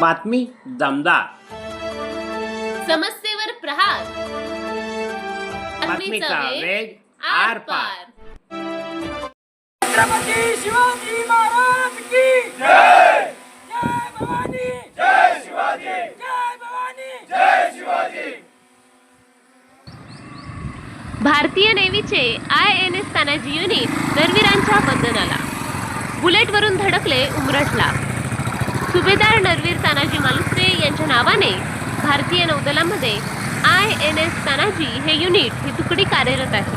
बातमी दमदार. समस्येवर प्रहार. बातमीचा वेग आर पार. छत्रपती शिवाजी महाराज की जय! जय भवानी! जय शिवाजी! जय भवानी! जय शिवाजी! भारतीय नेव्हीचे I N S Tanaji unit नरवीरांच्या बंधनाला बुलेटवरून धडकले उमरठला. सुभेदार नरवीर तानाजी मालुसरे यांच्या नावाने भारतीय नौदलामध्ये आय एन एस तानाजी हे युनिट ही तुकडी कार्यरत आहे.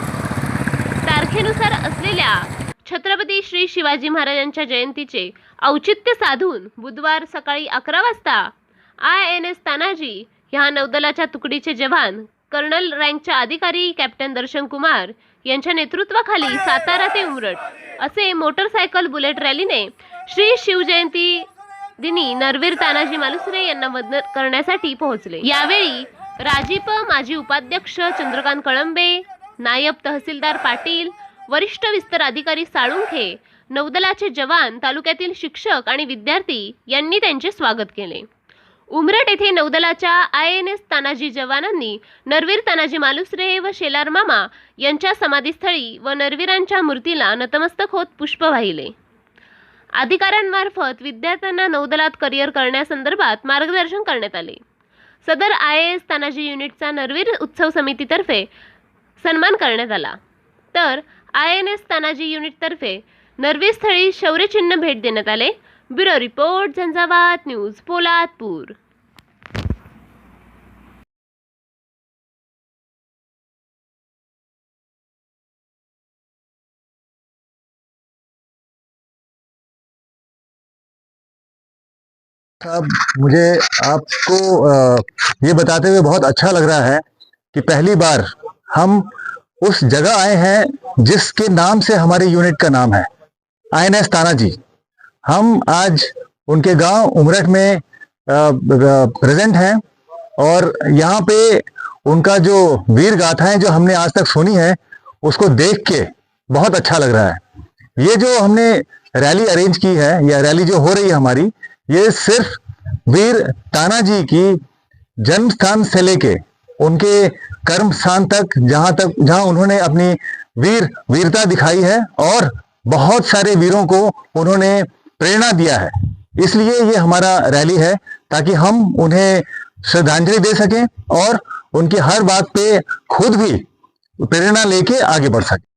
तारखेनुसार असलेल्या छत्रपती श्री शिवाजी महाराजांच्या जयंतीचे औचित्य साधून बुधवार सकाळी अकरा वाजता आय एन एस तानाजी ह्या नौदलाच्या तुकडीचे जवान कर्नल रँकच्या अधिकारी कॅप्टन दर्शन कुमार यांच्या नेतृत्वाखाली सातारा ते उमरट असे मोटरसायकल बुलेट रॅलीने श्री शिवजयंती दिनी नरवीर तानाजी मालुसरे यांना मदत करण्यासाठी पोहोचले. यावेळी राजीप माजी उपाध्यक्ष चंद्रकांत कळंबे नायब तहसीलदार पाटील वरिष्ठ विस्तार अधिकारी साळुंखे नौदलाचे जवान तालुक्यातील शिक्षक आणि विद्यार्थी यांनी त्यांचे स्वागत केले. उमरट येथे नौदलाच्या आय एन एस तानाजी जवानांनी नरवीर तानाजी मालुसरे व शेलार मामा यांच्या समाधीस्थळी व नरवीरांच्या मूर्तीला नतमस्तक होत पुष्प वाहिले. अधिकाऱ्यांमार्फत विद्यार्थ्यांना नौदलात करिअर करण्यासंदर्भात मार्गदर्शन करण्यात आले. सदर आय एस तानाजी युनिटचा नरवीर उत्सव समितीतर्फे सन्मान करण्यात आला. तर आय एन एस तानाजी युनिटतर्फे नरवीर स्थळी शौर्यचिन्ह भेट देण्यात आले. Bureau report Zanzavat news Poladpur. अब मुझे आपको ये बताते हुए बहुत अच्छा लग रहा है कि पहली बार हम उस जगह आए हैं जिसके नाम से हमारे यूनिट का नाम है, आईएनएस तानाजी हम आज उनके गाँव उमरठ में प्रेजेंट हैं और यहाँ पे उनका जो वीर गाथाएँ जो हमने आज तक सुनी है, उसको देख के बहुत अच्छा लग रहा है। ये जो हमने रैली अरेंज की है या रैली जो हो रही है हमारी ये सिर्फ़ वीर तानाजी की जन्म स्थान से लेके उनके कर्म स्थान तक, जहाँ तक, जहाँ उन्होंने अपनी वीर, वीरता दिखाई है और बहुत सारे वीरों को उन्होंने प्रेरणा दिया है। इसलिए ये हमारा रैली है, ताकि हम उन्हें श्रद्धांजलि दे सकें और उनकी हर बात पे खुद भी प्रेरणा लेके आगे बढ़ सकें।